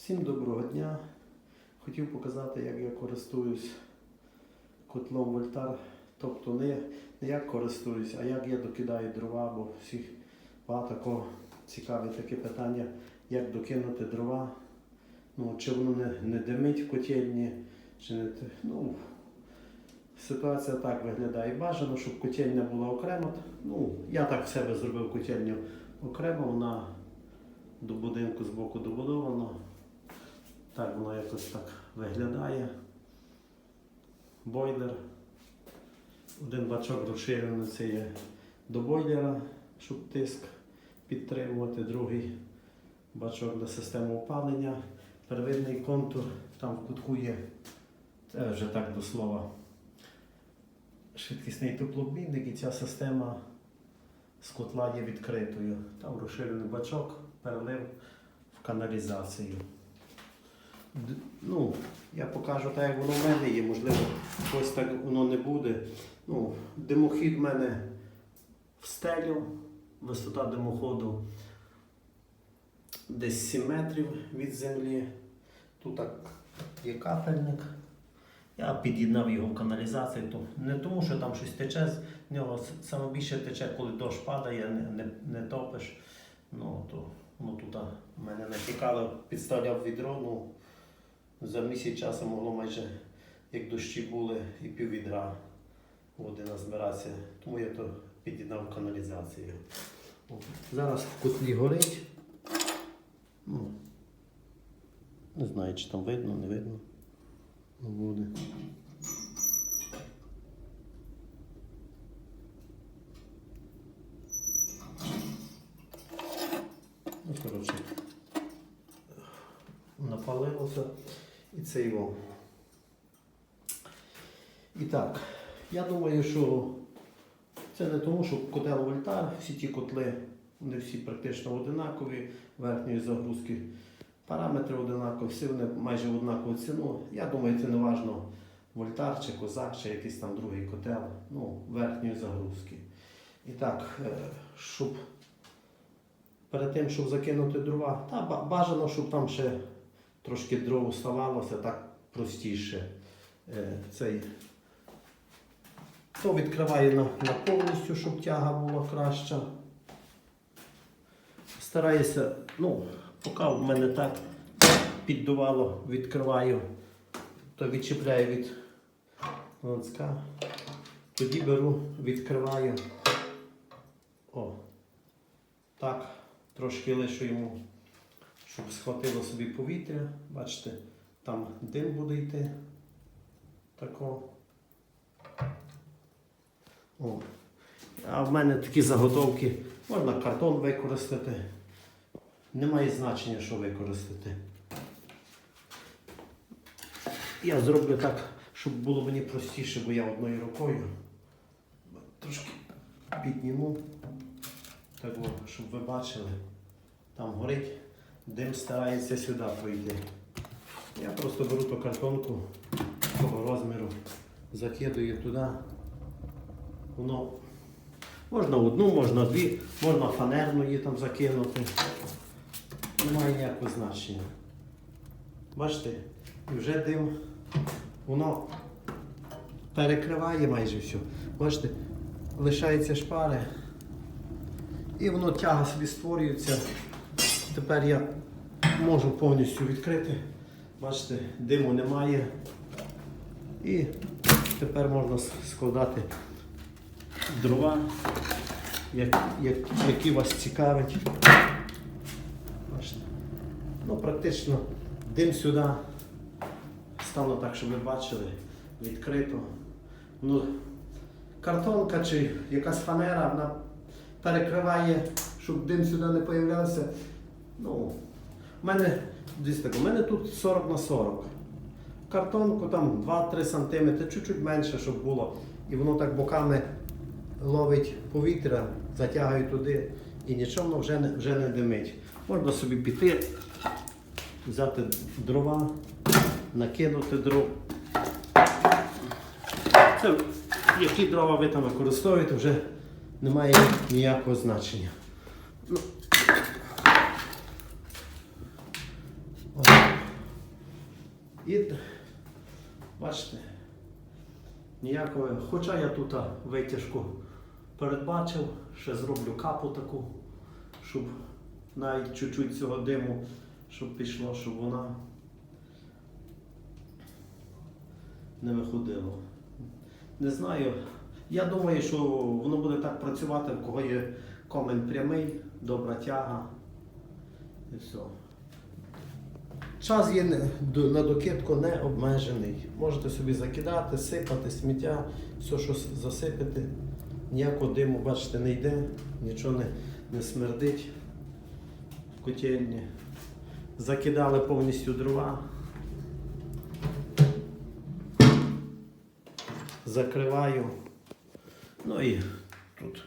Всім доброго дня. Хотів показати, як я користуюсь котлом Вольтар. Тобто не, не як користуюсь, а як я докидаю дрова, бо всіх багато цікавить таке питання, як докинути дрова. Ну, чи воно не, не димить в котельні, чи не. Ну, ситуація так виглядає. Бажано, щоб котельня була окремо. Ну, я так в себе зробив котельню окремо, вона до будинку з боку добудована. Так воно якось так виглядає. Бойлер. Один бачок розширений це є до бойлера, щоб тиск підтримувати, другий бачок для системи опалення. Первинний контур, там в кутку є, це вже так до слова, швидкісний теплообмінник і ця система з котла є відкритою. Там розширений бачок, перелив в каналізацію. Ну, я покажу так, як воно в мене є. Можливо, ось так воно не буде. Ну, димохід в мене в стелю, висота димоходу десь 7 метрів від землі. Тут так є капельник. Я під'єднав його в каналізацію. Не тому, що там щось тече з нього. Саме більше тече, коли дощ падає, не, не, не топиш. Ну, то ну, тут в мене натікало, підставляв відро. Ну, за місяць часу могло майже, як дощі були, і пів відра води назбиратися. Тому я то під'єднав каналізацію. Зараз в котлі горить. Ну, не знаю, чи там видно, не видно. Буде. Ну, коротше, напалилося і це його. І так, я думаю, що це не тому, що котел вольтар, всі ті котли, вони всі практично одинакові, верхньої загрузки, параметри одинакові, всі вони майже однакову ціну. Я думаю, це не важно вольтар чи козак, чи якийсь там другий котел, ну, верхньої загрузки. І так, е, щоб перед тим, щоб закинути дрова, та бажано, щоб там ще трошки дров оставалося, так простіше. Е, Цей то відкриває на, на повністю, щоб тяга була краща. Стараюся, ну, поки в мене так піддувало, відкриваю, то відчіпляю від ланцка. Тоді беру, відкриваю. О, так, трошки лишу йому, щоб схватило собі повітря. Бачите, там дим буде йти. Тако. О. А в мене такі заготовки. Можна картон використати. Немає значення, що використати. Я зроблю так, щоб було мені простіше, бо я одною рукою трошки підніму. Так, щоб ви бачили. Там горить, дим старається сюди пройти. Я просто беру ту картонку того розміру, закидую туди. Воно можна одну, можна дві, можна фанерну її там закинути. Немає ніякого значення. Бачите, і вже дим, воно перекриває майже все. Бачите, лишаються шпари. І воно тяга собі створюється. Тепер я можу повністю відкрити. Бачите, диму немає. І тепер можна складати дрова, як, як, які вас цікавить. Бачите. Ну, практично дим сюди стало так, щоб ви бачили, відкрито. Ну, картонка чи якась фанера, вона перекриває, щоб дим сюди не появлявся. Ну, у мене, так, у мене тут 40 на 40. Картонку там 2-3 см, чуть-чуть менше, щоб було. І воно так боками ловить повітря, затягує туди і нічого воно вже не, вже не димить. Можна собі піти, взяти дрова, накинути дров. Це які дрова ви там використовуєте, вже немає ніякого значення. Ну. О. І бачите, ніякої. Хоча я тут витяжку передбачив, ще зроблю капу таку, щоб навіть чуть-чуть цього диму, щоб пішло, щоб вона не виходила. Не знаю. Я думаю, що воно буде так працювати, в кого є комен прямий, добра тяга. І все. Час є на докидку не обмежений. Можете собі закидати, сипати, сміття, все, що засипати. Ніякого диму, бачите, не йде, нічого не, не смердить в котельні. Закидали повністю дрова. Закриваю. Ну і тут,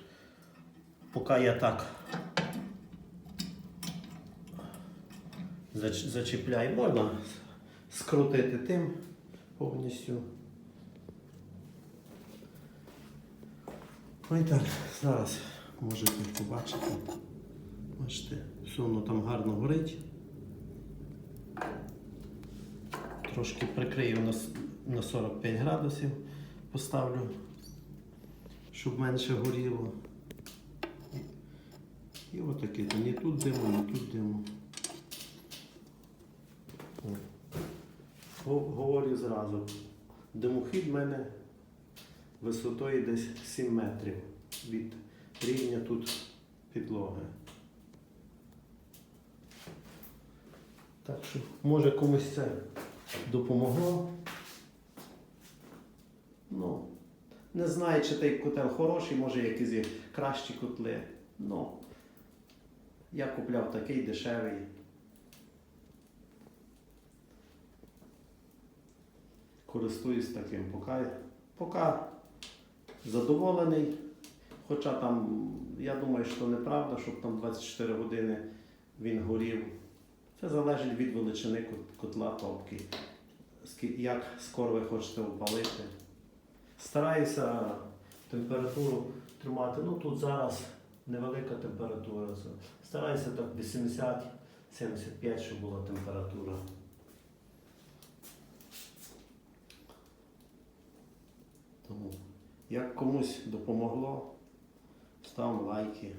поки я так зач- зачіпляю, можна скрутити тим повністю. Ну і так, зараз можете побачити. Бачите, все воно там гарно горить. Трошки прикрию на, на 45 градусів, поставлю, щоб менше горіло. І отаке, ні тут диму, ні тут диму. О. Го- Говорю зразу. Димохід в мене висотою десь 7 метрів від рівня тут підлоги. Так що, може комусь це допомогло. Ну, не знаю, чи той котел хороший, може якісь кращі котли. Ну, я купляв такий дешевий. Користуюсь таким. Поки, поки задоволений. Хоча там, я думаю, що неправда, щоб там 24 години він горів. Це залежить від величини котла топки. Як скоро ви хочете опалити. Стараюся температуру тримати. Ну тут зараз невелика температура. Стараюся так 80-75, щоб була температура. Тому, як комусь допомогло, ставимо лайки.